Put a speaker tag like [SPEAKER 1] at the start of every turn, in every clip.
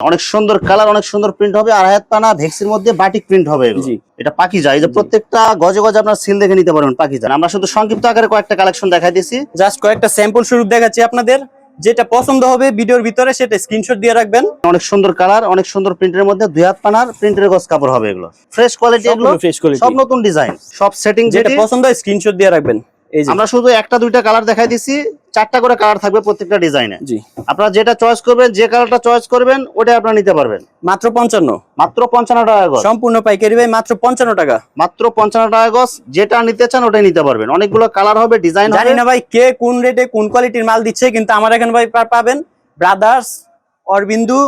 [SPEAKER 1] অনেক সুন্দর কালার অনেক সুন্দর প্রিন্ট হবে আর হাত পানা ভেক্সির মধ্যে বাটিক প্রিন্ট হবে এটা পাকি যায় যে প্রত্যেকটা গজে গজে আপনার সিল দেখে নিতে পারবেন পাকি যায় আমরা শুধু সংক্ষিপ্ত আকারে কয়েকটা কালেকশন দেখাই দিয়েছি।
[SPEAKER 2] জাস্ট কয়েকটা স্যাম্পল স্বরূপ দেখাচ্ছি আপনাদের। যেটা পছন্দ হবে ভিডিওর ভিতরে সেটা স্ক্রিনশট দিয়ে রাখবেন।
[SPEAKER 1] অনেক সুন্দর কালার অনেক সুন্দর প্রিন্টের মধ্যে দুই হাত পানার প্রিন্টের গজ কাপড় হবে এগুলো। ফ্রেশ কোয়ালিটি এগুলো
[SPEAKER 2] ফ্রেশ কোয়ালিটি
[SPEAKER 1] সব নতুন ডিজাইন সব সেটিং
[SPEAKER 2] যেটা পছন্দ হয় স্ক্রিনশট দিয়ে রাখবেন।
[SPEAKER 1] আমরা শুধু একটা দুইটা কালার দেখাই দিছি চারটা করে কালার থাকবে প্রত্যেকটা ডিজাইনে
[SPEAKER 2] জি।
[SPEAKER 1] আপনারা যেটা চয়েস করবেন যে কালারটা চয়েস করবেন ওটা আপনারা নিতে পারবেন।
[SPEAKER 2] মাত্র পঞ্চান্ন।
[SPEAKER 1] মাত্র পঞ্চান্ন টাকা গজ।
[SPEAKER 2] সম্পূর্ণ পাইকারি ভাই মাত্র পঞ্চান্ন টাকা।
[SPEAKER 1] মাত্র পঞ্চান্ন টাকা গজ যেটা নিতে চান ওটাই নিতে পারবেন। অনেকগুলো কালার হবে ডিজাইন
[SPEAKER 2] জানি না ভাই কে কোন রেটে কোন কোয়ালিটির মাল দিচ্ছে কিন্তু আমার এখানে ভাই পাবেন ব্রাদার্স অরবিন্দু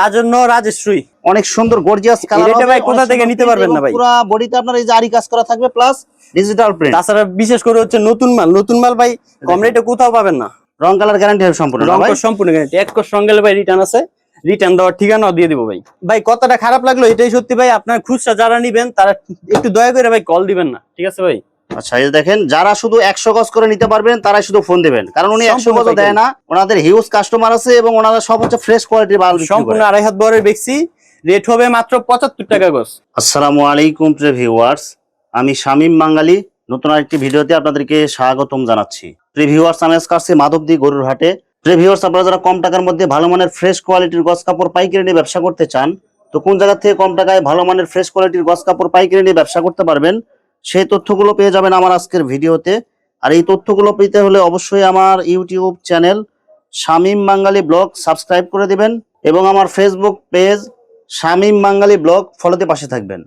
[SPEAKER 2] রাজন্য রাজশ্রী।
[SPEAKER 1] অনেক সুন্দর গর্জিয়াস কালার
[SPEAKER 2] এটা ভাই কোথা থেকে নিতে পারবেন না ভাই?
[SPEAKER 1] পুরো বডিতে আপনার এই যে আরি কাজ করা থাকবে প্লাস ডিজিটাল প্রিন্ট
[SPEAKER 2] তাছাড়া বিশেষ করে হচ্ছে নতুন মাল। নতুন মাল ভাই কম রেটে কোথাও পাবেন না।
[SPEAKER 1] রং কালার গ্যারান্টি হবে সম্পূর্ণ
[SPEAKER 2] রং? সম্পূর্ণ গ্যারান্টি এক কোড সঙ্গে ভাই রিটার্ন আছে। রিটার্ন দেওয়ার ঠিকানাও দিয়ে দিব ভাই। ভাই কথাটা খারাপ লাগল এটাই সত্যি ভাই। আপনার খুচরা যারা নিবেন তারা একটু দয়া করে ভাই কল দিবেন না। ঠিক আছে ভাই?
[SPEAKER 1] আচ্ছা এই দেখেন যারা শুধু একশো গজ করে নিতে পারবেন তারাই শুধু ফোন দেবেন। কারণ উনি একশো গজ দেয় না ওনাদের হিউজ কাস্টমার আছে এবং ওনারা সব হচ্ছে ফ্রেশ কোয়ালিটির বিক্রি
[SPEAKER 2] সম্পূর্ণ আড়াই হাত বরের বেক্সি রেট হবে মাত্র পঁচাত্তর টাকা গজ।
[SPEAKER 1] আসসালামু আলাইকুম প্রিয় ভিউয়ার্স আমি শামীম বাঙালি নতুন আরেকটি ভিডিওতে আপনাদেরকে স্বাগতম জানাচ্ছি। প্রিয় ভিউয়ার্স আমি আজকে আসছি মাধবদী গরুর হাটে। প্রিয় ভিউয়ার্স আপনারা যারা কম টাকার মধ্যে ভালো মানের ফ্রেশ কোয়ালিটির গজ কাপড় পাইকারি নিয়ে ব্যবসা করতে চান তো কোন জায়গা থেকে কম টাকায় ভালো মানের ফ্রেশ কোয়ালিটির গছ কাপড় পাইকারি নিয়ে ব্যবসা করতে পারবেন সেই তথ্যগুলো পেয়ে যাবেন আমার আজকের ভিডিওতে। আর এই তথ্যগুলো পেতে হলে অবশ্যই আমার YouTube channel Shamim Bangali vlog subscribe করে দিবেন এবং আমার Facebook page Shamim Bangali vlog ফলোতে পাশে থাকবেন।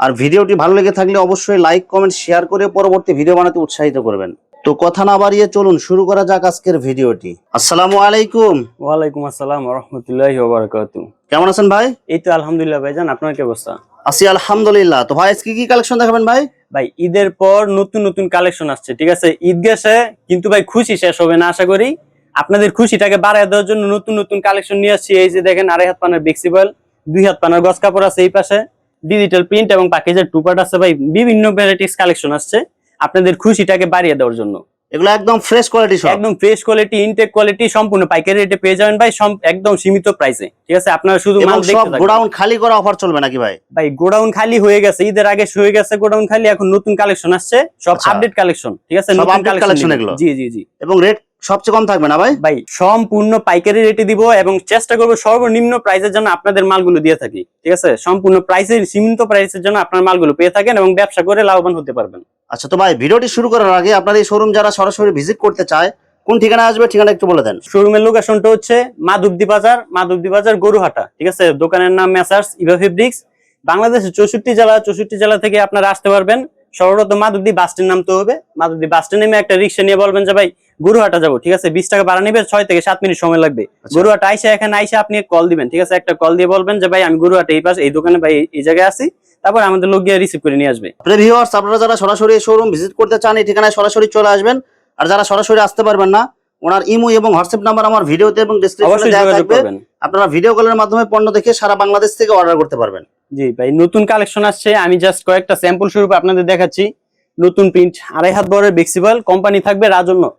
[SPEAKER 1] আর ভিডিওটি ভালো লেগে থাকলে অবশ্যই লাইক কমেন্ট শেয়ার করে পরবর্তী ভিডিও বানাতে উৎসাহিত করবেন। তো কথা না বাড়িয়ে চলুন শুরু করা যাক আজকের ভিডিওটি। আসসালামু আলাইকুম।
[SPEAKER 2] ওয়ালাইকুম আসসালাম রহমতুল্লাহ বারাকাতু
[SPEAKER 1] কেমন আছেন ভাই?
[SPEAKER 2] এই তো আলহামদুলিল্লাহ ভাই জান আপনার কি অবস্থা?
[SPEAKER 1] আছি আলহামদুলিল্লাহ। তো ভাই আজকে কি কালেকশন দেখাবেন ভাই?
[SPEAKER 2] ভাই, ঈদের পর নতুন নতুন কালেকশন আসছে, ঠিক আছে? ঈদ গেছে, কিন্তু ভাই, খুশি শেষ হবে না, আশা করি। আপনাদের খুশিটাকে বাড়ায় দেওয়ার জন্য নতুন নতুন কালেকশন নিয়ে আসছি। এই যে দেখেন, আড়াই হাত পানার বেক্সিবল দুই হাত পানার গছ কাপড় আছে এই পাশে। ডিজিটাল প্রিন্ট এবং প্যাকেজের টুপার্ট আছে ভাই। বিভিন্ন ভ্যারাইটিস কালেকশন আসছে। আপনাদের খুশিটাকে বাড়িয়ে দেওয়ার জন্য।
[SPEAKER 1] এগুলো একদম ফ্রেশ কোয়ালিটি সব
[SPEAKER 2] একদম ফ্রেশ কোয়ালিটি ইনটেক কোয়ালিটি সম্পূর্ণ পাইকারি রেটে পেয়ে যাবেন ভাই সব একদম সীমিত প্রাইসে ঠিক আছে আপনারা শুধু মাল দেখতে থাকুন।
[SPEAKER 1] গোডাউন খালি করা অফার চলবে নাকি ভাই
[SPEAKER 2] ভাই গোডাউন খালি হয়ে গেছে ঈদের আগে হয়ে গেছে গোডাউন খালি এখন নতুন কালেকশন আসছে সব
[SPEAKER 1] আচ্ছা।
[SPEAKER 2] আপডেট কালেকশন ঠিক আছে নতুন নিবেন।
[SPEAKER 1] এগুলো?
[SPEAKER 2] জি জি জি
[SPEAKER 1] এবং রেট সবচেয়ে কম থাকবে না ভাই?
[SPEAKER 2] ভাই সম্পূর্ণ পাইকারি রেটে দিব এবং চেষ্টা করব সর্বনিম্ন প্রাইসের জন্য আপনাদের মালগুলো দিয়ে থাকি ঠিক আছে? সম্পূর্ণ প্রাইসের সীমিত প্রাইসের জন্য আপনার মালগুলো পেয়ে থাকেন এবং ব্যবসা করে লাভবান হতে পারবেন।
[SPEAKER 1] আচ্ছা তো ভাই ভিডিওটি শুরু করার আগে আপনার এই শোরুম যারা সরাসরি ভিজিট করতে চায় কোন ঠিকানা আসবে ঠিকানা একটু বলে দেন।
[SPEAKER 2] শোরুমের লোকেশনটা হচ্ছে মাধবদী বাজার মাধবদী বাজার গরুহাটা ঠিক আছে? দোকানের নাম মেসার্স ইভা ফেব্রিক্স বাংলাদেশের চৌষট্টি জেলা চৌষট্টি জেলা থেকে আপনারা আসতে পারবেন। সর্বপ্রথম মাধবদী বাস স্ট্যান্ড নামতে হবে। মাধবদী বাস স্ট্যান্ড নেমে একটা রিক্সা নিয়ে বলবেন যে ভাই গরুহাটা যাব ঠিক আছে? বিশ টাকা ভাড়া নিবে ছয় থেকে সাত মিনিট সময় লাগবে।
[SPEAKER 1] আচ্ছা।
[SPEAKER 2] গরুহাটা আইসা এখানে আইসা আপনি কল দিবেন ঠিক আছে? একটা কল দিয়ে বলবেন যে ভাই আমি গরুহাটা এই পাশে এই দোকানে ভাই এই- জায়গায় আছি। তারপর আমাদের লোক গিয়ে রিসিভ করে নিয়ে আসবে।
[SPEAKER 1] ভিউয়ার্স আপনারা যারা সরাসরি শোরুম ভিজিট করতে চান এই ঠিকানায় সরাসরি চলে আসবেন। আর যারা সরাসরি আসতে পারবেন না ওনার ইমো এবং হোয়াটসঅ্যাপ নাম্বার আমার ভিডিওতে এবং ডেসক্রিপশনে দেওয়া থাকবে। আপনারা ভিডিও কলের মাধ্যমে পণ্য দেখে সারা বাংলাদেশ থেকে অর্ডার করতে পারবেন।
[SPEAKER 2] জি ভাই নতুন কালেকশন আসছে। আমি জাস্ট কয়েকটা স্যাম্পল স্বরূপ আপনাদের দেখাচ্ছি। নতুন প্রিন্ট আড়াই হাত বড় বেক্সিবল কোম্পানি থাকবে রাজন্য।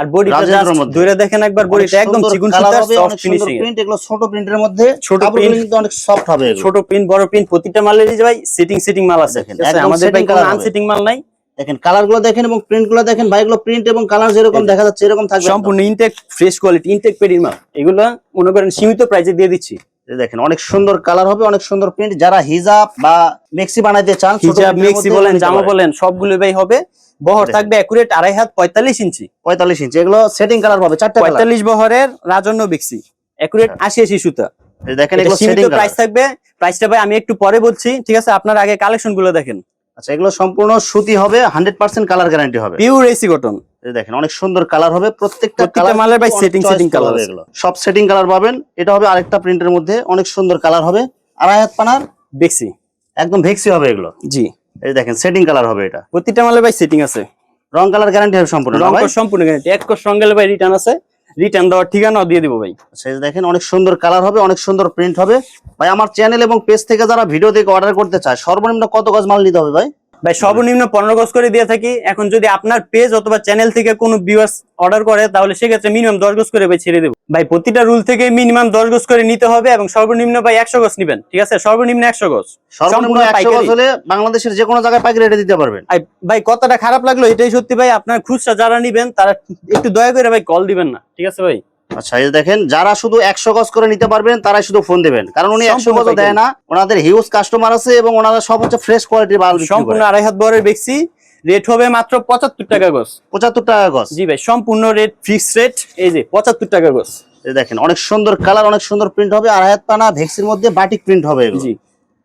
[SPEAKER 2] আর। ধরে দেখেন একবার বডিটা একদম চিকন সুতার সফট ফিনিশিং
[SPEAKER 1] প্রিন্ট এগুলো ছোট প্রিন্টের মধ্যে
[SPEAKER 2] ছোট প্রিন্ট
[SPEAKER 1] কিন্তু অনেক সফট হবে।
[SPEAKER 2] ছোট প্রিন্ট বড় প্রিন্ট প্রতিটা মালেরই ভাই সিটিং সিটিং মাল আছে। আমাদের ভাই
[SPEAKER 1] setting
[SPEAKER 2] কোনো আনসিটিং মাল নাই।
[SPEAKER 1] দেখেন কালারগুলো দেখেন এবং প্রিন্টগুলো দেখেন ভাই এগুলো প্রিন্ট এবং কালার যেরকম দেখা যাচ্ছে এরকম থাকবে
[SPEAKER 2] সম্পূর্ণ ইনটেক ফ্রেশ কোয়ালিটি ইনটেক পেডির মাল। এগুলো মনে করেন সীমিত প্রাইসে দিয়ে দিচ্ছি।
[SPEAKER 1] দেখেন অনেক সুন্দর কালার হবে অনেক সুন্দর প্রিন্ট যারা হিজাব বা মেক্সি বানাইতে চান
[SPEAKER 2] হিজাব মেক্সি বলেন জামা বলেন সবগুলো ভাই হবে। বহর থাকবে একুরেট আড়াই হাত পঁয়তাল্লিশ ইঞ্চি।
[SPEAKER 1] 45 ইঞ্চি এগুলো সেটিং কালার পাবে চারটা
[SPEAKER 2] পঁয়তাল্লিশ বহরের রাজন্য বেক্সি একুরেট আশি আশি সুতা।
[SPEAKER 1] দেখেন এগুলো সেটিং
[SPEAKER 2] প্রাইস থাকবে। প্রাইসটা ভাই আমি একটু পরে বলছি ঠিক আছে? আপনার আগে কালেকশনগুলো দেখেন।
[SPEAKER 1] আচ্ছা এগুলো সম্পূর্ণ সুতি হবে 100% কালার গ্যারান্টি হবে।
[SPEAKER 2] পিওর এসি কটন
[SPEAKER 1] দেখেন অনেক সুন্দর কালার হবে। প্রত্যেকটা কালার
[SPEAKER 2] মালের ভাই
[SPEAKER 1] এগুলো। সব সেটিং কালার পাবেন। এটা হবে আরেকটা প্রিন্টের মধ্যে। অনেক সুন্দর কালার হবে। আড়াই হাত পানার
[SPEAKER 2] বেক্সি
[SPEAKER 1] একদম ভেক্সি হবে এগুলো।
[SPEAKER 2] জি।
[SPEAKER 1] এই দেখেন সেটিং কালার হবে এটা।
[SPEAKER 2] প্রতিটা মালের ভাই সেটিং আছে।
[SPEAKER 1] রং কালার গ্যারান্টি হবে সম্পূর্ণ
[SPEAKER 2] রং সম্পূর্ণ গ্যারান্টি এক সঙ্গে ভাই রিটার্ন আছে। রিটার্ন দেওয়ার ঠিকানাও দিয়ে দিব ভাই।
[SPEAKER 1] আচ্ছা, এই যে দেখেন অনেক সুন্দর কালার হবে অনেক সুন্দর প্রিন্ট হবে। ভাই আমার চ্যানেল এবং পেজ থেকে যারা ভিডিও দেখে অর্ডার করতে চায় সর্বনিম্ন কত গজ মাল নিতে হবে ভাই?
[SPEAKER 2] ভাই সর্বনিম্ন পনেরো গজ করে দিয়ে থাকি। এখন যদি আপনার পেজ অথবা চ্যানেল থেকে কোনো ভিউয়ার্স অর্ডার করে তাহলে সেক্ষেত্রে মিনিমাম দশ গজ করে ভাই ছেড়ে দেবো। ভাই প্রতিটা রুল থেকে মিনিমাম দশ গজ করে নিতে হবে এবং সর্বনিম্ন ভাই একশো গজ নিবেন ঠিক আছে? সর্বনিম্ন একশো গজ।
[SPEAKER 1] সর্বনিম্ন একশো
[SPEAKER 2] পাইকারি।
[SPEAKER 1] গজ হলে বাংলাদেশের যে কোনো জায়গায় পাইকারি রেটে দিতে পারবেন।
[SPEAKER 2] ভাই ভাই কথাটা খারাপ লাগল এটাই সত্যি ভাই আপনার খুচরা যারা নিবেন তারা একটু দয়া করে ভাই কল দিবেন না ঠিক আছে ভাই?
[SPEAKER 1] আচ্ছা এই দেখেন যারা শুধু একশো গজ করে নিতে পারবেন তারাই শুধু ফোন দেবেন। কারণ উনি একশো গজ দেয় না ওনাদের হিউজ কাস্টমার আছে এবং ওনারা সব হচ্ছে ফ্রেশ কোয়ালিটির মাল
[SPEAKER 2] সম্পূর্ণ আড়াই হাত বরের বেক্সি রেট হবে মাত্র পঁচাত্তর টাকা গজ।
[SPEAKER 1] পঁচাত্তর টাকা গজ।
[SPEAKER 2] জি ভাই সম্পূর্ণ রেট ফিক্স রেট এই যে পঁচাত্তর টাকা গজ।
[SPEAKER 1] দেখেন অনেক সুন্দর কালার অনেক সুন্দর প্রিন্ট হবে আর হাত পানা ভেক্সির মধ্যে বাটিক প্রিন্ট হবে।
[SPEAKER 2] জি।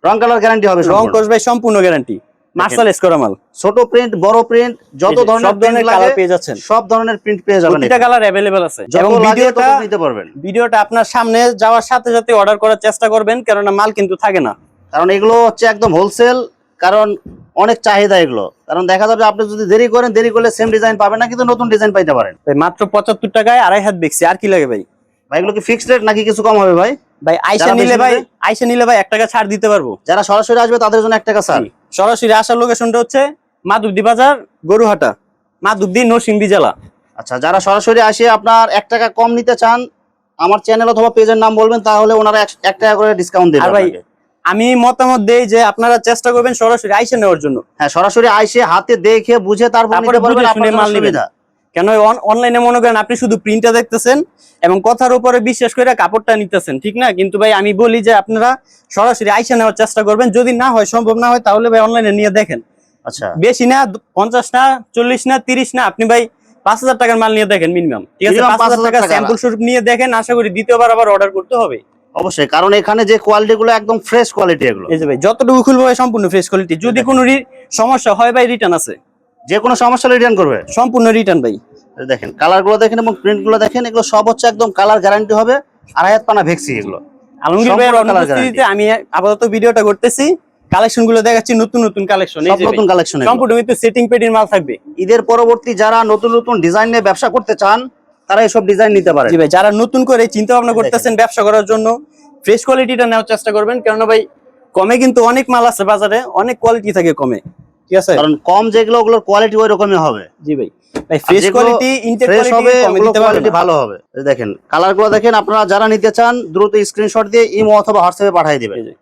[SPEAKER 1] রং কালার গ্যারান্টি হবে
[SPEAKER 2] রং
[SPEAKER 1] সম্পূর্ণ।
[SPEAKER 2] ভাই সম্পূর্ণ গ্যারান্টি মার্শাল মাল
[SPEAKER 1] ছোট প্রিন্ট বড় প্রিন্ট যত ধরনের
[SPEAKER 2] সব ধরনের
[SPEAKER 1] প্রিন্ট
[SPEAKER 2] কালার পেয়ে যাচ্ছেন।
[SPEAKER 1] সব ধরনের প্রিন্ট পেয়ে যাবেন
[SPEAKER 2] প্রতিটা কালার অ্যাভেলেবেল আছে। এবং ভিডিওটা
[SPEAKER 1] নিতে পারবেন।
[SPEAKER 2] ভিডিওটা আপনার সামনে যাওয়ার সাথে সাথে অর্ডার করার চেষ্টা করবেন কেননা মাল কিন্তু থাকে না।
[SPEAKER 1] কারণ এগুলো হচ্ছে একদম হোলসেল কারণ অনেক চাহিদা এগুলো। কারণ দেখা যাবে আপনি যদি দেরি করেন দেরি করলে সেম ডিজাইন পাবেন না কিন্তু নতুন ডিজাইন পাইতে পারেন।
[SPEAKER 2] মাত্র পঁচাত্তর টাকায় আড়াই হাত বেচছি আর কি লাগে ভাই?
[SPEAKER 1] ভাই এগুলো কি ফিক্সড রেট নাকি কিছু কম হবে ভাই?
[SPEAKER 2] ভাই আইসা নিলে ভাই আইসা নিলে ভাই এক টাকা ছাড় দিতে পারব।
[SPEAKER 1] যারা সরাসরি আসবে তাদের জন্য এক টাকা
[SPEAKER 2] জি। সরাসরি আসার লোকেশনটা হচ্ছে মাধবদী বাজার গরুহাটা মাধবদী নরসিংদী জেলা।
[SPEAKER 1] আচ্ছা যারা সরাসরি আসে আপনার এক টাকা কম নিতে চান আমার চ্যানেল অথবা পেজের নাম বলবেন তাহলে ওনারা এক- টাকা করে ডিসকাউন্ট দেবে
[SPEAKER 2] আর ভাই আমি মতামত দেই যে আপনারা চেষ্টা করবেন সরাসরি আইসে নেওয়ার জন্য।
[SPEAKER 1] হ্যাঁ সরাসরি আইসে হাতে দেখে বুঝে তারপর নিতে পারবেন আপনার। সুবিধা।
[SPEAKER 2] কেন অনলাইনে মনে করেন আপনি শুধু প্রিন্টটা দেখতেছেন এবং কথার উপরে বিশ্বাস করে কাপড়টা নিতেছেন ঠিক না? কিন্তু ভাই আমি বলি যে আপনারা সরাসরি আইসা নেওয়ার চেষ্টা করবেন। যদি না হয় সম্ভব না হয় তাহলে ভাই অনলাইনে নিয়ে দেখেন।
[SPEAKER 1] আচ্ছা।
[SPEAKER 2] বেশি না পঞ্চাশ না চল্লিশ না তিরিশ না আপনি ভাই পাঁচ হাজার টাকার মাল নিয়ে দেখেন মিনিমাম ঠিক আছে? পাঁচ হাজার
[SPEAKER 1] 5,000
[SPEAKER 2] টাকা। স্যাম্পল স্বরূপ নিয়ে দেখেন আশা করি দ্বিতীয়বার আবার অর্ডার করতে হবে।
[SPEAKER 1] অবশ্যই কারণ এখানে যে কোয়ালিটি গুলো একদম ফ্রেশ কোয়ালিটি এগুলো।
[SPEAKER 2] এই যে ভাই যতটুকু খুলবো সম্পূর্ণ ফ্রেশ কোয়ালিটি যদি কোনো সমস্যা হয় ভাই রিটার্ন আছে।
[SPEAKER 1] যে কোনো সমস্যা রিটার্ন করবে।
[SPEAKER 2] সম্পূর্ণ রিটার্ন ভাই।
[SPEAKER 1] দেখেন কালারগুলো দেখেন এবং প্রিন্টগুলো দেখেন এগুলো সব হচ্ছে একদম কালার গ্যারান্টি হবে। আর হায়াত পানা ভেক্সি এগুলো।
[SPEAKER 2] আলমগীর ভাইয়ের অনুপস্থিতিতে আমি আপাতত ভিডিওটা করতেছি। কালেকশনগুলো দেখাচ্ছি নতুন নতুন কালেকশন
[SPEAKER 1] নতুন কালেকশন
[SPEAKER 2] সম্পূর্ণ কিন্তু সেটিং পেডির মাল থাকবে।
[SPEAKER 1] ঈদের পরবর্তী যারা নতুন নতুন ডিজাইন নিয়ে ব্যবসা করতে চান তারা এসব ডিজাইন নিতে পারে
[SPEAKER 2] জি ভাই যারা নতুন করে চিন্তা ভাবনা করতেছেন ব্যবসা করার জন্য ফ্রেশ কোয়ালিটিটা নেওয়ার চেষ্টা করবেন। কেননা ভাই কমে কিন্তু অনেক মাল আছে বাজারে অনেক কোয়ালিটি থাকে কমে। ঠিক আছে?
[SPEAKER 1] কারণ কম যেগুলো ওগুলোর কোয়ালিটি ওই রকমই হবে।
[SPEAKER 2] জি ভাই। ভাই ফ্রেশ কোয়ালিটি ইনটেক কোয়ালিটি কমে
[SPEAKER 1] ওগুলো
[SPEAKER 2] দিতে পারবে
[SPEAKER 1] কোয়ালিটি
[SPEAKER 2] না।
[SPEAKER 1] ভালো হবে। দেখেন কালার দেখেন আপনারা যারা নিতে চান দ্রুত স্ক্রিনশট দিয়ে ইমো অথবা হোয়াটসঅ্যাপে পাঠিয়ে দিবেন।
[SPEAKER 2] এই যে।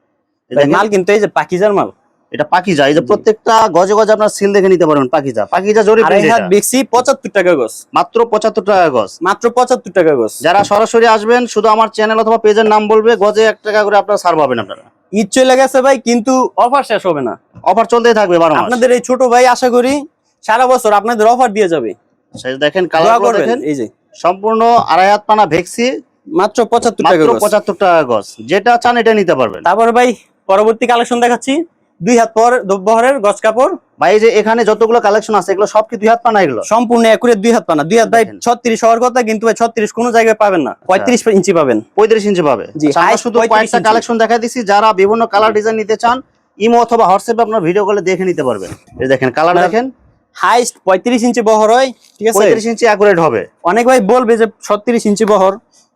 [SPEAKER 1] এই
[SPEAKER 2] ভাই
[SPEAKER 1] দেখেন,
[SPEAKER 2] মাল কিন্তু এই যে পাকিজার মাল।
[SPEAKER 1] এটা পাকিজা এই যে প্রত্যেকটা গজে গজে আপনার সিল দেখে নিতে পারবেন পাকিজা। পাকিজা জরি
[SPEAKER 2] হাত টাকা গজ।
[SPEAKER 1] মাত্র পঁচাত্তর টাকা গজ।
[SPEAKER 2] মাত্র পঁচাত্তর টাকা গজ।
[SPEAKER 1] যারা সরাসরি আসবেন শুধু আমার চ্যানেল অথবা পেজের নাম বলবে গজে এক টাকা করে আপনারা ছাড় পাবেন আপনারা।
[SPEAKER 2] ঈদ চলে গেছে ভাই কিন্তু অফার শেষ হবে না।
[SPEAKER 1] অফার চলতেই থাকবে বারো
[SPEAKER 2] আপনাদের এই ছোট ভাই আশা করি সারা বছর আপনাদের অফার দিয়ে যাবে।
[SPEAKER 1] দেখেন
[SPEAKER 2] দোয়া
[SPEAKER 1] কালার দেখেন।
[SPEAKER 2] এই যে।
[SPEAKER 1] সম্পূর্ণ আড়াই হাত পানা ভেক্সি
[SPEAKER 2] মাত্র পঁচাত্তর টাকা
[SPEAKER 1] পঁচাত্তর টাকা গজ। যেটা চান এটা নিতে পারবেন।
[SPEAKER 2] তারপর ভাই পরবর্তী কালেকশন দেখাচ্ছি। দুই হাত পর বহরের গজ কাপড়।
[SPEAKER 1] ভাই এই যে এখানে যতগুলো কালেকশন আছে এগুলো সব কি দুই হাত পানা এগুলো?
[SPEAKER 2] সম্পূর্ণ একুরেট দুই হাত পানা। দুই হাত ভাই
[SPEAKER 1] দেখেন।
[SPEAKER 2] ছত্রিশ হওয়ার কথা কিন্তু ভাই ছত্রিশ কোনো জায়গায় পাবেন না। পঁয়ত্রিশ ইঞ্চি পাবেন।
[SPEAKER 1] পঁয়ত্রিশ ইঞ্চি পাবে।
[SPEAKER 2] জি,
[SPEAKER 1] আচ্ছা, আমরা শুধু কয়েকটা কালেকশন দেখা দিছি। যারা বিভিন্ন কালার ডিজাইন নিতে চান ইমো অথবা হোয়াটসঅ্যাপে আপনার ভিডিও কলে দেখে নিতে পারবেন। এই দেখেন কালার দেখেন।
[SPEAKER 2] হাইস্ট পঁয়ত্রিশ ইঞ্চি বহর হয় ঠিক আছে?
[SPEAKER 1] পঁয়ত্রিশ ইঞ্চি অ্যাকুরেট হবে।
[SPEAKER 2] অনেক ভাই বলবে যে ছত্রিশ ইঞ্চি বহর।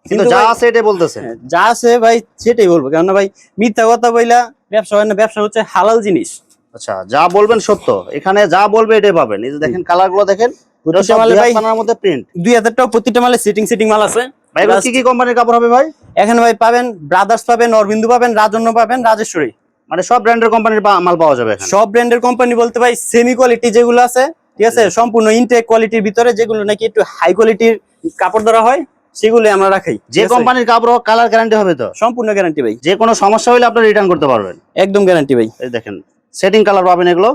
[SPEAKER 1] কিন্তু যা আছে এটা বলতেছে।
[SPEAKER 2] হ্যাঁ, যা আছে ভাই সেটাই বলব। কেননা ভাই মিথ্যা কথা বইলা ব্যবসা হয় না ব্যবসা হচ্ছে হালাল জিনিস।
[SPEAKER 1] আচ্ছা যা বলবেন সত্য। এখানে যা বলবে এটাই পাবেন। এই যে দেখেন কালারগুলো দেখেন এটা
[SPEAKER 2] প্রতিটা
[SPEAKER 1] সব
[SPEAKER 2] মালে
[SPEAKER 1] দুই হাত
[SPEAKER 2] ভাই
[SPEAKER 1] পানার মধ্যে প্রিন্ট
[SPEAKER 2] দুই হাজারটাও প্রতিটা মালে সিটিং সিটিং মাল আছে।
[SPEAKER 1] ভাই কি কি কোম্পানির কাপড় হবে ভাই?
[SPEAKER 2] এখানে ভাই পাবেন ব্রাদার্স পাবেন অরবিন্দু পাবেন রাজন্য পাবেন রাজেশ্বরী।
[SPEAKER 1] মানে সব ব্র্যান্ডের কোম্পানির মাল পাওয়া যাবে
[SPEAKER 2] সব ব্র্যান্ডের কোম্পানি বলতে ভাই সেমি কোয়ালিটি যেগুলো আছে ঠিক আছে সম্পূর্ণ ইনটেক কোয়ালিটির ভিতরে যেগুলো নাকি একটু হাই কোয়ালিটির কাপড় ধরা হয় সেগুলো আমরা রাখি।
[SPEAKER 1] যে কোম্পানির কাপড় হোক কালার গ্যারান্টি হবে তো?
[SPEAKER 2] সম্পূর্ণ গ্যারান্টি ভাই।
[SPEAKER 1] যে কোনো সমস্যা হলে আপনি রিটার্ন করতে পারবেন।
[SPEAKER 2] একদম গ্যারান্টি ভাই।
[SPEAKER 1] এই দেখেন সেটিং কালার পাবেন এগুলো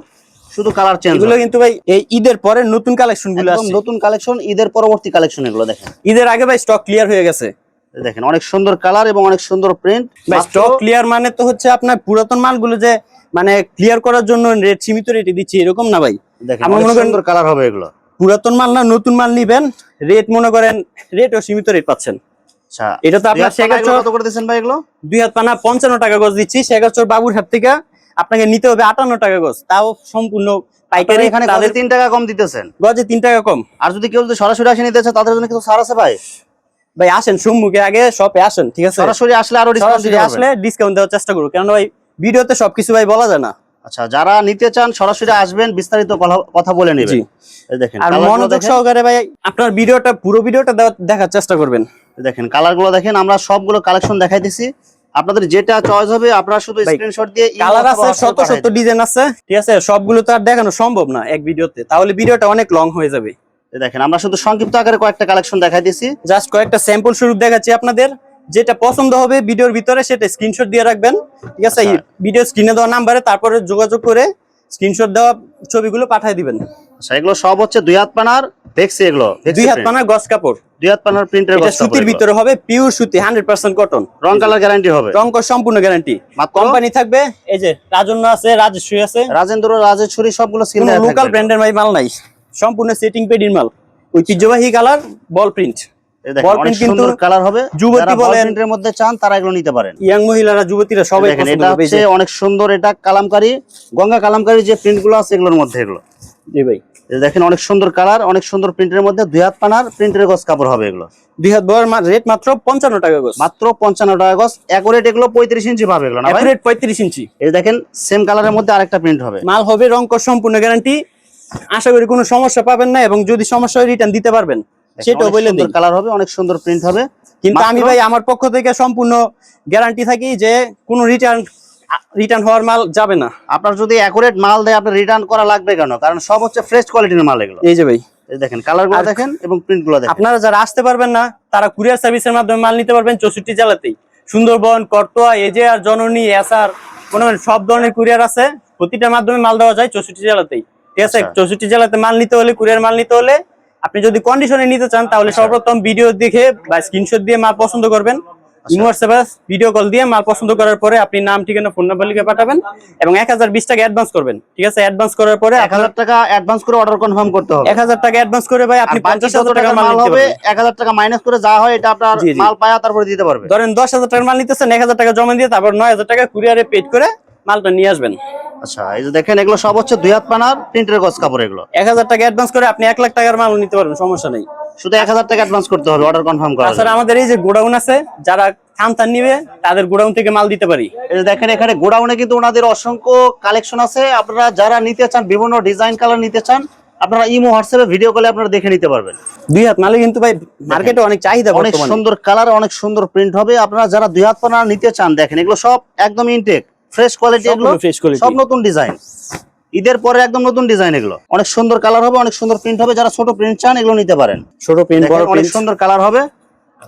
[SPEAKER 1] শুধু কালার চেঞ্জ
[SPEAKER 2] এগুলো কিন্তু ভাই এই ঈদের পরে নতুন
[SPEAKER 1] কালেকশনগুলো
[SPEAKER 2] আসছে।
[SPEAKER 1] নতুন কালেকশন ঈদের পরবর্তী কালেকশন এগুলো দেখেন।
[SPEAKER 2] ঈদের আগে ভাই স্টক ক্লিয়ার হয়ে গেছে।
[SPEAKER 1] দেখেন অনেক সুন্দর কালার এবং অনেক সুন্দর প্রিন্ট
[SPEAKER 2] ভাই স্টক ক্লিয়ার মানে তো হচ্ছে আপনার পুরাতন মালগুলো যে মানে ক্লিয়ার করার জন্য রেট সীমিত রেটে দিচ্ছি এরকম না ভাই।
[SPEAKER 1] দেখেন
[SPEAKER 2] আমার মনে করেন-
[SPEAKER 1] সুন্দর কালার হবে এগুলো।
[SPEAKER 2] পুরাতন মাল না নতুন মাল নিবেন রেট মনে করেন রেটও সীমিত রেট পাচ্ছেন।
[SPEAKER 1] আচ্ছা
[SPEAKER 2] এটা তো আপনার
[SPEAKER 1] দুই হাত পানা এগুলো
[SPEAKER 2] শেখার
[SPEAKER 1] কত করে দিচ্ছেন ভাই এগুলো?
[SPEAKER 2] দুই হাত পানা পঞ্চান্ন টাকা গজ দিচ্ছি শেখাচর বাবুর হাত থেকে। আপনাকে নিতে হবে আটান্ন টাকা গজ তাও সম্পূর্ণ পাইকারি
[SPEAKER 1] এখানে
[SPEAKER 2] তাদের
[SPEAKER 1] তিন টাকা কম দিতেছেন।
[SPEAKER 2] গজে তিন টাকা কম।
[SPEAKER 1] আর যদি কেউ যদি সরাসরি আসে নিতে চায় তাদের জন্য কিছু ছাড় আছে ভাই?
[SPEAKER 2] ভাই আসেন সম্মুখে আগে শপে আসেন ঠিক আছে?
[SPEAKER 1] সরাসরি আসলে আরও ডিসকাউন্ট
[SPEAKER 2] আসলে ডিসকাউন্ট দেওয়ার চেষ্টা করব। কেন ভাই ভিডিওতে সবকিছু ভাই বলা যায় না।
[SPEAKER 1] আচ্ছা যারা নিতে চান সরাসরি আসবেন বিস্তারিত কথা- বলে নেবেন। দেখেন
[SPEAKER 2] আর মনোযোগ সহকারে ভাই আপনার ভিডিওটা পুরো ভিডিওটা দেখার চেষ্টা করবেন।
[SPEAKER 1] দেখেন কালারগুলো দেখেন আমরা সবগুলো কালেকশন দেখাইতেছি। আপনাদের যেটা চয়েস হবে আপনারা শুধু স্ক্রিনশট দিয়ে
[SPEAKER 2] কালার আছে শত শত ডিজাইন আছে ঠিক আছে? সবগুলো তো আর দেখানো সম্ভব না এক ভিডিওতে তাহলে ভিডিওটা অনেক লং হয়ে যাবে।
[SPEAKER 1] দেখেন আমরা শুধু সংক্ষিপ্ত আকারে কয়েকটা কালেকশন দেখাই দিছি
[SPEAKER 2] জাস্ট কয়েকটা স্যাম্পল স্বরূপ দেখাচ্ছি আপনাদের। যেটা পছন্দ হবে ভিডিওর ভিতরে সেটা স্ক্রিনশট দিয়ে রাখবেন। ঠিক আছে?
[SPEAKER 1] আচ্ছা।
[SPEAKER 2] ভিডিও স্ক্রিনে দেওয়া নাম্বারে তারপরে যোগাযোগ করে স্ক্রিনশট দেওয়া ছবিগুলো পাঠিয়ে দিবেন।
[SPEAKER 1] আচ্ছা এগুলো সব হচ্ছে দুই হাত পানার ভেক্সি এগুলো
[SPEAKER 2] দুই হাত পানার গস কাপড়।
[SPEAKER 1] দুই হাত পানার প্রিন্টের
[SPEAKER 2] এটা সুতির ভিতরে হবে পিওর সুতি হান্ড্রেড পার্সেন্ট কটন
[SPEAKER 1] রং কালার গ্যারান্টি হবে।
[SPEAKER 2] রং সম্পূর্ণ গ্যারান্টি কোম্পানি থাকবে এই যে রাজন্য আছে রাজশ্রী আছে।
[SPEAKER 1] রাজেন্দ্র রাজেশ্বরী সবগুলো সিল
[SPEAKER 2] লোকাল ব্র্যান্ডের মাল নাই। সম্পূর্ণ সেটিং পেডির মাল। ঐতিহ্যবাহী কালার বল প্রিন্ট কিন্তু
[SPEAKER 1] সুন্দর কালার হবে।
[SPEAKER 2] যুবতী
[SPEAKER 1] যারা
[SPEAKER 2] বলেন-
[SPEAKER 1] এর মধ্যে চান তারা এগুলো নিতে পারেন।
[SPEAKER 2] ইয়াং মহিলারা যুবতীরা সবাই
[SPEAKER 1] এটা হচ্ছে অনেক সুন্দর এটা কালামকারী গঙ্গা কালামকারী যে আছে এগুলোর মধ্যে এগুলো।
[SPEAKER 2] জি ভাই।
[SPEAKER 1] দেখেন অনেক সুন্দর কালার অনেক সুন্দর প্রিন্টের মধ্যে দুই হাত পানার প্রিন্টের গছ কাপড় হবে এগুলো।
[SPEAKER 2] দুই হাত রেট মাত্র পঞ্চান্ন টাকা
[SPEAKER 1] মাত্র পঞ্চান্ন টাকা গছ। অ্যাকোরেট এগুলো পঁয়ত্রিশ ইঞ্চি পাবে এগুলো
[SPEAKER 2] পঁয়ত্রিশ ইঞ্চি।
[SPEAKER 1] এই দেখেন সেম কালারের মধ্যে আরেকটা প্রিন্ট হবে।
[SPEAKER 2] মাল হবে রং কর সম্পূর্ণ গ্যারান্টি আশা করি কোনো সমস্যা পাবেন না এবং যদি সমস্যা হয় রিটার্ন দিতে পারবেন। সেটাও বলে দিই।
[SPEAKER 1] কালার হবে অনেক সুন্দর প্রিন্ট হবে।
[SPEAKER 2] কিন্তু আমি ভাই আমার পক্ষ থেকে সম্পূর্ণ গ্যারান্টি থাকি যে কোনো রিটার্ন রিটার্ন হওয়ার মাল যাবে না।
[SPEAKER 1] আপনার যদি অ্যাকুরেট মাল দেয় আপনার রিটার্ন করা লাগবে কেন? কারণ সব হচ্ছে ফ্রেশ কোয়ালিটির মাল এগুলো।
[SPEAKER 2] এই যে ভাই।
[SPEAKER 1] দেখেন কালারগুলো
[SPEAKER 2] আর-
[SPEAKER 1] দেখেন এবং প্রিন্টগুলো দেখেন।
[SPEAKER 2] আপনারা যারা আসতে পারবেন না তারা কুরিয়ার সার্ভিসের মাধ্যমে মাল নিতে পারবেন চৌষট্টি জেলাতেই। সুন্দরবন করতোয়া এজে আর জননী এসআর মনে সব ধরনের কুরিয়ার আছে। প্রতিটার মাধ্যমে মাল দেওয়া যায় চৌষট্টি জেলাতেই। ঠিক আছে?
[SPEAKER 1] আচ্ছা।
[SPEAKER 2] চৌষট্টি জেলাতে মাল নিতে হলে কুরিয়ার মাল নিতে হলে আপনি যদি কন্ডিশনে নিতে চান তাহলে
[SPEAKER 1] আচ্ছা।
[SPEAKER 2] সর্বপ্রথম ভিডিও দেখে বা স্ক্রিনশট দিয়ে মাল পছন্দ করবেন। হোয়াটসঅ্যাপে ভিডিও কল দিয়ে মাল পছন্দ করার পরে আপনি নাম ঠিকানা ফোন নাম্বার লিখে পাঠাবেন এবং এক হাজার বিশ টাকা অ্যাডভান্স করবেন ঠিক আছে অ্যাডভান্স করার পরে
[SPEAKER 1] এক হাজার টাকা অ্যাডভান্স করে অর্ডার কনফার্ম করতে হবে
[SPEAKER 2] এক হাজার টাকা অ্যাডভান্স করে ভাই আপনি পঞ্চাশ হাজার টাকা মাল
[SPEAKER 1] হবে এক হাজার টাকা মাইনাস করে যা হয় এটা আপনার। মাল পায়া তারপরে দিতে পারবে
[SPEAKER 2] ধরেন দশ হাজার টাকার মাল নিতেছেন এক হাজার টাকা জমা দিয়ে তারপর নয় হাজার টাকা কুরিয়ারে পেড করে মালটা নিয়ে আসবেন।
[SPEAKER 1] আচ্ছা এই যে দেখেন এগুলো সব হচ্ছে দুই হাত পানার প্রিন্টের গজ কাপড় এগুলো।
[SPEAKER 2] এক হাজার টাকা অ্যাডভান্স করে আপনি এক লাখ টাকার মাল নিতে পারবেন সমস্যা নেই।
[SPEAKER 1] শুধু এক হাজার টাকা অ্যাডভান্স করতে হবে অর্ডার কনফার্ম
[SPEAKER 2] তাছাড়া
[SPEAKER 1] জন্য।
[SPEAKER 2] আমাদের এই যে গোডাউন আছে যারা থান থান নিবে তাদের গোডাউন থেকে মাল দিতে পারি।
[SPEAKER 1] এই যে দেখেন এখানে গোডাউনে কিন্তু ওনাদের অসংখ্য কালেকশন আছে। আপনারা যারা নিতে চান বিভিন্ন ডিজাইন কালার নিতে চান আপনারা ইমো হোয়াটসঅ্যাপে ভিডিও কলে আপনারা দেখে নিতে পারবেন।
[SPEAKER 2] দুই হাত মালে কিন্তু ভাই মার্কেটে অনেক চাহিদা
[SPEAKER 1] অনেক সুন্দর কালার অনেক সুন্দর প্রিন্ট হবে। আপনারা যারা দুই হাত পানা নিতে চান দেখেন এগুলো সব একদম ইনটেক ফ্রেশ কোয়ালিটি এগুলো সব নতুন ডিজাইন ঈদের পরে একদম নতুন ডিজাইন এগুলো। অনেক সুন্দর কালার হবে অনেক সুন্দর প্রিন্ট হবে। যারা ছোট প্রিন্ট চান এগুলো নিতে পারেন।
[SPEAKER 2] ছোট প্রিন্ট বড়
[SPEAKER 1] অনেক সুন্দর কালার হবে।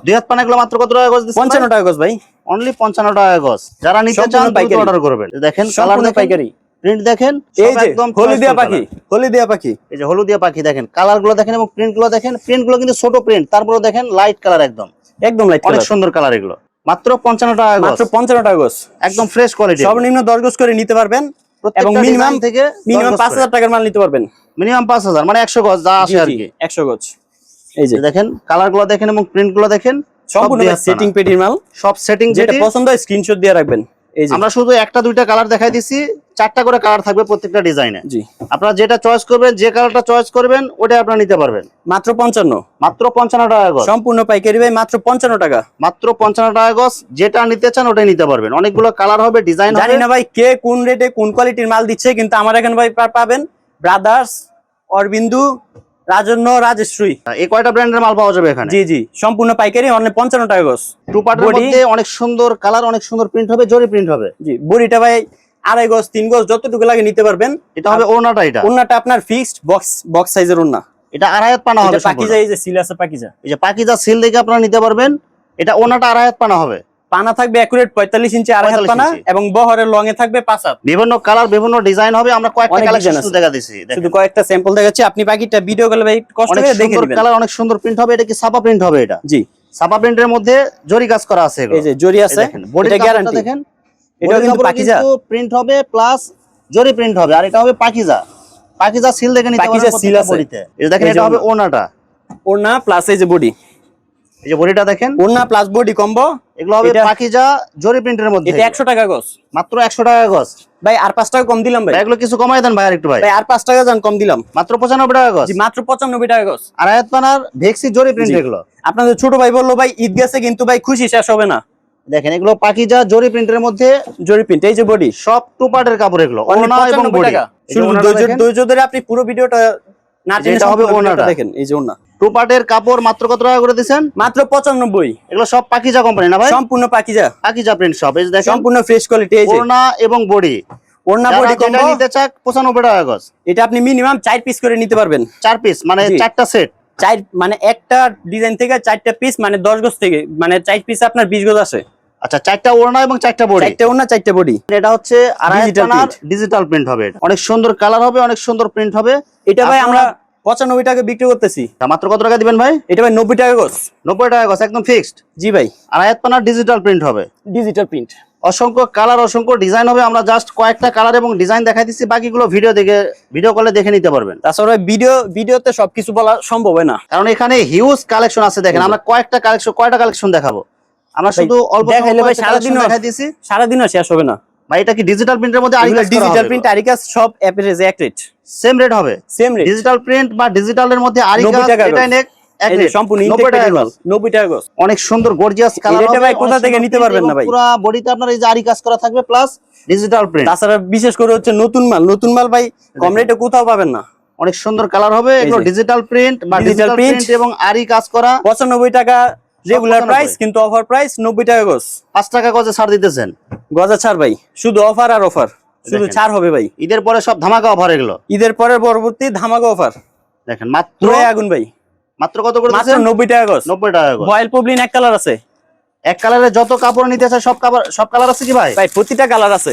[SPEAKER 1] দুই হাত পানা এগুলো মাত্র কত টাকা গজ দিচ্ছেন
[SPEAKER 2] পঞ্চান্ন টাকা গজ ভাই।
[SPEAKER 1] অনলি পঞ্চান্ন টাকা গজ। যারা নিতে চান
[SPEAKER 2] পাইকারি।
[SPEAKER 1] অর্ডার করবেন দেখেন কালার
[SPEAKER 2] পাইকারি।
[SPEAKER 1] প্রিন্ট দেখেন
[SPEAKER 2] এই যে
[SPEAKER 1] একদম
[SPEAKER 2] হলুদিয়া পাখি। হলুদিয়া পাখি।
[SPEAKER 1] এই যে হলুদিয়া পাখি দেখেন কালারগুলো দেখেন এবং প্রিন্টগুলো দেখেন। প্রিন্টগুলো কিন্তু ছোট প্রিন্ট তারপরে দেখেন লাইট কালার একদম।
[SPEAKER 2] একদম লাইট
[SPEAKER 1] অনেক সুন্দর কালার এগুলো। মাত্র পঞ্চান্ন টাকা
[SPEAKER 2] মাত্র পঞ্চান্ন টাকা গোস।
[SPEAKER 1] একদম ফ্রেশ কোয়ালিটি
[SPEAKER 2] সর্বনিম্ন দশ গোস করে নিতে পারবেন। এবং মিনিমাম
[SPEAKER 1] থেকে
[SPEAKER 2] মিনিমাম পাঁচ হাজার টাকার মাল নিতে পারবেন।
[SPEAKER 1] মিনিমাম পাঁচ হাজার মানে একশো গজ যা আসে আর কি।
[SPEAKER 2] একশো গজ এই যে।
[SPEAKER 1] দেখেন কালারগুলো দেখেন এবং প্রিন্টগুলো দেখেন সব
[SPEAKER 2] সম্পূর্ণ। সেটিং পেটির মাল।
[SPEAKER 1] সব সেটিং
[SPEAKER 2] যেটা পছন্দ হয় স্ক্রিনশট দিয়ে রাখবেন।
[SPEAKER 1] আমরা শুধু একটা দুইটা কালার দেখাই দিছি চারটা করে কালার থাকবে প্রত্যেকটা ডিজাইনে
[SPEAKER 2] জি।
[SPEAKER 1] আপনারা যেটা চয়েস করবেন যে কালারটা চয়েস করবেন ওটা আপনারা নিতে পারবেন।
[SPEAKER 2] মাত্র পঞ্চান্ন।
[SPEAKER 1] মাত্র পঞ্চান্ন টাকা গজ।
[SPEAKER 2] সম্পূর্ণ পাইকারি ভাই মাত্র পঞ্চান্ন টাকা।
[SPEAKER 1] মাত্র পঞ্চান্ন টাকা গজ যেটা নিতে চান ওটাই নিতে পারবেন। অনেকগুলো কালার হবে ডিজাইন
[SPEAKER 2] জানি না ভাই কে কোন রেটে কোন কোয়ালিটির মাল দিচ্ছে কিন্তু আমার এখানে ভাই পাবেন ব্রাদার্স অরবিন্দু রাজন্য রাজশ্রী।
[SPEAKER 1] এই কয়টা ব্র্যান্ডের মাল পাওয়া যাবে এখানে?
[SPEAKER 2] জি জি। সম্পূর্ণ পাইকারি অনলি পঞ্চান্ন টাকা গজ
[SPEAKER 1] টু পার্টের মধ্যে অনেক সুন্দর কালার অনেক সুন্দর প্রিন্ট হবে জরি প্রিন্ট হবে।
[SPEAKER 2] জি বড়িটা ভাই আড়াই গজ তিন গজ যতটুকু লাগে নিতে পারবেন।
[SPEAKER 1] এটা হবে ওনাটা এটা?
[SPEAKER 2] ওনাটা আপনার ফিক্সড বক্স বক্স সাইজের ওন্না
[SPEAKER 1] এটা আড়াই হাত পানা হবে
[SPEAKER 2] পাকিজা এই যে সিল আছে পাকিজা।
[SPEAKER 1] এই যে পাকিজা সিল দেখে আপনারা নিতে পারবেন এটা ওনাটা আড়াই হাত পানা হবে।
[SPEAKER 2] পানা থাকবে অ্যাকুরেট পঁয়তাল্লিশ ইঞ্চি আড়াই হাত পানা এবং বহরের লং এ থাকবে পাঁচ হাত।
[SPEAKER 1] বিভিন্ন কালার বিভিন্ন ডিজাইন হবে আমরা কয়েকটা কালেকশন দেখা দিছি
[SPEAKER 2] শুধু কয়েকটা স্যাম্পল দেখাচ্ছি। আপনি পাখিটা ভিডিও কলে ভাই কষ্ট করে দেখে নেবেন।
[SPEAKER 1] কালার অনেক সুন্দর প্রিন্ট হবে এটা কি সাপা প্রিন্ট হবে এটা?
[SPEAKER 2] জি।
[SPEAKER 1] সাপা প্রিন্টের মধ্যে জরি কাজ করা আছে
[SPEAKER 2] এই যে জরি আছে
[SPEAKER 1] বডি
[SPEAKER 2] এটা গ্যারান্টি
[SPEAKER 1] দেখেন
[SPEAKER 2] এটাও কিন্তু পাকিজা।
[SPEAKER 1] প্রিন্ট হবে প্লাস জরি প্রিন্ট হবে আর এটা হবে পাকিজা। পাকিজা সিল দেখে নিতে
[SPEAKER 2] পাকিজা
[SPEAKER 1] পারবেন প্রত্যেকটা
[SPEAKER 2] আছে।
[SPEAKER 1] এই দেখেন এটা হবে
[SPEAKER 2] ওনা।
[SPEAKER 1] ওনাটা।
[SPEAKER 2] ওড়না প্লাস এই যে বডি
[SPEAKER 1] এই যে বডিটা দেখেন।
[SPEAKER 2] প্লাস বডি কম্বো
[SPEAKER 1] এগুলো হবে
[SPEAKER 2] এটা-
[SPEAKER 1] পাকিজা জরি প্রিন্টের মধ্যে।
[SPEAKER 2] এটা একশো টাকা গজ।
[SPEAKER 1] মাত্র একশো টাকা গজ।
[SPEAKER 2] ভাই আর পাঁচ টাকা কম দিলাম ভাই।
[SPEAKER 1] এগুলো কিছু কমাই দেন ভাই আর একটু ভাই।
[SPEAKER 2] ভাই আর পাঁচ টাকা যান কম দিলাম।
[SPEAKER 1] মাত্র পঁচানব্বই টাকা গজ।
[SPEAKER 2] জি মাত্র পঁচানব্বই টাকা গজ।
[SPEAKER 1] আর আয়াত পানার ভেক্সি জরি প্রিন্ট এগুলো।
[SPEAKER 2] আপনাদের ছোট ভাই বলল ভাই ঈদ গেছে কিন্তু ভাই খুশি শেষ হবে না।
[SPEAKER 1] দেখেন এগুলো পাকিজা জরি প্রিন্টের মধ্যে
[SPEAKER 2] জরি প্রিন্ট এই যে বডি।
[SPEAKER 1] সব টু পার্টের কাপড় এগুলো ওড়না এবং বডি।
[SPEAKER 2] শুধু ধৈর্য ধরে আপনি পুরো ভিডিওটা না
[SPEAKER 1] যেটা হবে ওড়নাটা।
[SPEAKER 2] দেখেন এই যে ওনা
[SPEAKER 1] টু পার্টের কাপড় মাত্র কত টাকা করে দিচ্ছেন
[SPEAKER 2] মাত্র পঁচানব্বই।
[SPEAKER 1] এগুলো সব পাকিজা কোম্পানি না ভাই?
[SPEAKER 2] সম্পূর্ণ পাকিজা।
[SPEAKER 1] পাকিজা প্রিন্ট সব এই দেখেন।
[SPEAKER 2] সম্পূর্ণ ফ্রেশ কোয়ালিটি এই
[SPEAKER 1] ওড়না এবং বডি।
[SPEAKER 2] ওড়না বডি কম্বো
[SPEAKER 1] নিতে চাক পঁচানব্বই টাকা গজ।
[SPEAKER 2] এটা আপনি মিনিমাম পিস করে নিতে পারবেন।
[SPEAKER 1] পিস মানে সেট
[SPEAKER 2] চার মানে একটা ডিজাইন থেকে চারটা পিস মানে গজ থেকে মানে চার পিস আপনার বিশ গজ আসে
[SPEAKER 1] আচ্ছা চারটা ওড়না এবং চারটা বডি।
[SPEAKER 2] চারটা ওড়না চারটা বডি।
[SPEAKER 1] এটা হচ্ছে ডিজিটাল প্রিন্ট হবে। অনেক সুন্দর কালার হবে অনেক সুন্দর প্রিন্ট হবে।
[SPEAKER 2] এটা ভাই আমরা পঁচানব্বই টাকা বিক্রি করতেছি।
[SPEAKER 1] তা মাত্র কত টাকা দিবেন ভাই?
[SPEAKER 2] এটা ভাই নব্বই টাকা গজ।
[SPEAKER 1] নব্বই টাকা গজ একদম ফিক্সড
[SPEAKER 2] জি ভাই।
[SPEAKER 1] আড়াই টানার ডিজিটাল প্রিন্ট হবে।
[SPEAKER 2] ডিজিটাল প্রিন্ট
[SPEAKER 1] অসংখ্য কালার অসংখ্য ডিজাইন হবে। আমরা জাস্ট কয়েকটা কালার এবং ডিজাইন দেখাই দিচ্ছি। বাকিগুলো ভিডিও দেখে ভিডিও কলে দেখে নিতে পারবেন।
[SPEAKER 2] তাছাড়া ভিডিও ভিডিওতে সবকিছু বলা সম্ভব হয় না।
[SPEAKER 1] কারণ এখানে হিউজ কালেকশন আছে। দেখেন আমরা কয়েকটা কালেকশন কয়টা কালেকশন দেখাবো? আমরা শুধু অল্প
[SPEAKER 2] দেখাইলে ভাই সারাদিনও-
[SPEAKER 1] দেখাই দিছি
[SPEAKER 2] সারাদিনও শেষ হবে না।
[SPEAKER 1] ভাই এটা কি ডিজিটাল প্রিন্টের মধ্যে আরি
[SPEAKER 2] ডিজিটাল প্রিন্ট সব এক রেট
[SPEAKER 1] সেম রেট হবে?
[SPEAKER 2] সেম রেট
[SPEAKER 1] ডিজিটাল প্রিন্ট বা ডিজিটালের মধ্যে আরি
[SPEAKER 2] 90
[SPEAKER 1] এটা নেক
[SPEAKER 2] সম্পূর্ণ
[SPEAKER 1] টাকা অনেক সুন্দর গর্জিয়াস কালার
[SPEAKER 2] ভাই কোথা থেকে নিতে পারবেন না ভাই?
[SPEAKER 1] পুরো বডিতে আপনার এই যে আরি কাজ করা থাকবে প্লাস ডিজিটাল প্রিন্ট
[SPEAKER 2] তাছাড়া বিশেষ করে হচ্ছে নতুন মাল। নতুন মাল ভাই কম রেটে কোথাও পাবেন না।
[SPEAKER 1] অনেক সুন্দর কালার হবে এগুলো ডিজিটাল প্রিন্ট বা ডিজিটাল প্রিন্ট এবং আরি কাজ করা।
[SPEAKER 2] পঁচানব্বই টাকা রেগুলার প্রাইস কিন্তু অফার প্রাইস নব্বই টাকা গজ।
[SPEAKER 1] পাঁচ টাকা গজে ছাড় দিতেছেন?
[SPEAKER 2] গজা ছাড় ভাই শুধু অফার আর অফার শুধু ছাড় হবে ভাই।
[SPEAKER 1] ঈদের পরে সব ধামাকা অফার এগুলো?
[SPEAKER 2] ঈদের পরে পরবর্তী ধামাকা অফার
[SPEAKER 1] দেখেন মাত্র
[SPEAKER 2] আগুন ভাই।
[SPEAKER 1] মাত্র কত করে
[SPEAKER 2] মাত্র
[SPEAKER 1] দিচ্ছেন?
[SPEAKER 2] নব্বই টাকা গজ।
[SPEAKER 1] নব্বই টাকা গজ।
[SPEAKER 2] ভয়েল পবলিন এক কালার আছে।
[SPEAKER 1] এক কালারে যত কাপড় নিতে চায় সব কাপড় সব কালার আছে কি ভাই?
[SPEAKER 2] ভাই প্রতিটা কালার আছে।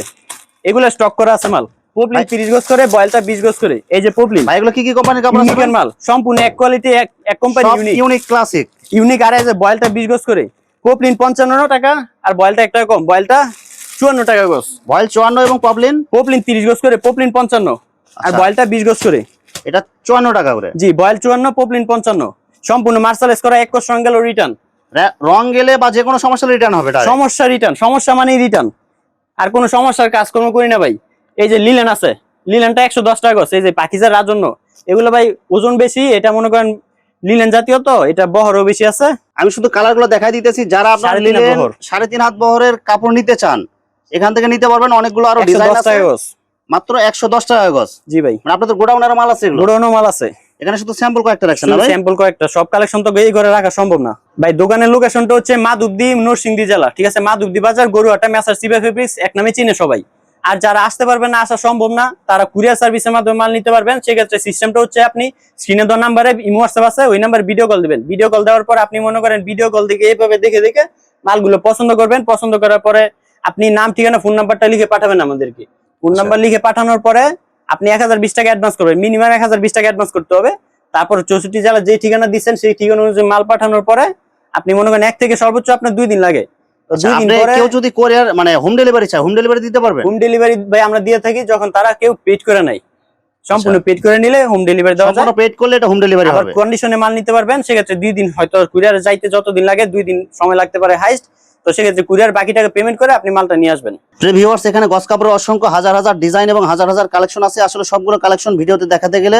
[SPEAKER 2] এগুলো স্টক করা আছে মাল। পবলিন
[SPEAKER 1] ভাই-
[SPEAKER 2] তিরিশ গজ করে বয়েলটা বিশ গজ করে। এই যে পবলিন।
[SPEAKER 1] ভাই এগুলো কি কি কোম্পানির কাপড় আছে
[SPEAKER 2] মাল। সম্পূর্ণ এক কোয়ালিটি এক এক company unique
[SPEAKER 1] unique classic
[SPEAKER 2] unique আর যে বয়েলটা বিশ গজ করে। পপলিন পঞ্চান্ন টাকা আর বয়েলটা একটা কম। বয়েলটা চুয়ান্ন টাকা গজ।
[SPEAKER 1] ভয়েল চুয়ান্ন এবং পপলিন
[SPEAKER 2] পপলিন তিরিশ গজ করে পপলিন পঞ্চান্ন। আর
[SPEAKER 1] আচ্ছা।
[SPEAKER 2] বয়েলটা বিশ গজ করে।
[SPEAKER 1] এটা চুয়ান্ন টাকা করে।
[SPEAKER 2] জি বয়েল চুয়ান্ন পপলিন পঞ্চান্ন। সম্পূর্ণ মার্শালাইজ করা এক কোর্স সঙ্গে রিটার্ন
[SPEAKER 1] রং গেলে বা যে কোনো সমস্যা রিটার্ন হবে
[SPEAKER 2] সমস্যা রিটার্ন সমস্যা মানেই রিটার্ন আর কোনো সমস্যার কাজকর্ম করি না ভাই। এই যে লিলেন আছে লিলেনটা একশো দশ টাকা এই যে পাখিজার রাজন্য। এগুলো ভাই ওজন বেশি এটা মনে করেন লিলেন জাতীয় তো এটা বহরও বেশি আছে।
[SPEAKER 1] আমি শুধু কালারগুলো দেখাই দিতেছি যারা আপনার
[SPEAKER 2] সাড়ে তিন হাত
[SPEAKER 1] সাড়ে তিন হাত বহরের কাপড় নিতে চান এখান থেকে নিতে পারবেন অনেকগুলো আরও
[SPEAKER 2] একশো
[SPEAKER 1] ডিজাইন আছে। মাত্র একশো দশ টাকা গজ।
[SPEAKER 2] জি ভাই।
[SPEAKER 1] মানে আপনাদের গোডাউনের মাল আছে এগুলো?
[SPEAKER 2] গোডাউনও মাল আছে।
[SPEAKER 1] এখানে শুধু স্যাম্পল কয়েকটা রাখছেন না ভাই?
[SPEAKER 2] স্যাম্পল কয়েকটা। সব কালেকশন তো এই ঘরে রাখা সম্ভব না। ভাই দোকানের লোকেশনটা হচ্ছে মাধবদী নরসিংদী জেলা ঠিক আছে? মাধবদী বাজার গরুহাটা মেসার সিবা ফেব্রিক্স এক নামে চিনে সবাই। আর যারা আসতে পারবেন না আসা সম্ভব না তারা কুরিয়ার সার্ভিসের মাধ্যমে মাল নিতে পারবেন। সেক্ষেত্রে সিস্টেমটা হচ্ছে আপনি স্ক্রিনে দেওয়া নাম্বারে ইমো হোয়াটসঅ্যাপ আছে ওই নাম্বারে ভিডিও কল দিবেন। ভিডিও কল দেওয়ার পর আপনি মনে করেন ভিডিও কল দিকে এইভাবে দেখে দেখে মালগুলো পছন্দ করবেন। পছন্দ করার পরে আপনি নাম ঠিকানা ফোন নাম্বারটা লিখে পাঠাবেন আমাদেরকে। ফোন নাম্বার লিখে পাঠানোর পরে আপনি এক হাজার বিশ টাকা অ্যাডভান্স করবেন। মিনিমাম এক হাজার বিশ টাকা অ্যাডভান্স করতে হবে। তারপর চৌষট্টি জেলা যে ঠিকানা দিচ্ছেন সেই ঠিকানা অনুযায়ী মাল পাঠানোর পরে আপনি মনে করেন এক থেকে সর্বোচ্চ আপনার দুই দিন লাগে।
[SPEAKER 1] কেউ যদি কোরিয়ার মানে হোম ডেলিভারি চায় হোম ডেলিভারি দিতে পারবেন?
[SPEAKER 2] হোম ডেলিভারি ভাই আমরা দিয়ে থাকি যখন তারা কেউ পেড করে নাই। সম্পূর্ণ পেড করে নিলে হোম ডেলিভারি দেওয়া
[SPEAKER 1] সম্পূর্ণ পেড করলে এটা হোম ডেলিভারি হবে।
[SPEAKER 2] কন্ডিশনে মাল নিতে পারবেন সেক্ষেত্রে দুই দিন হয়তো কুরিয়ার যাইতে যতদিন লাগে দুই দিন সময় লাগতে পারে হাইস্ট তো সেক্ষেত্রে কুরিয়ার বাকি টাকা পেমেন্ট করে আপনি মালটা নিয়ে আসবেন।
[SPEAKER 1] প্রিয় ভিউয়ার্স এখানে গস কাপড়ের অসংখ্য হাজার হাজার ডিজাইন এবং হাজার হাজার কালেকশন আছে। আসলে সবগুলো কালেকশন ভিডিওতে দেখাতে গেলে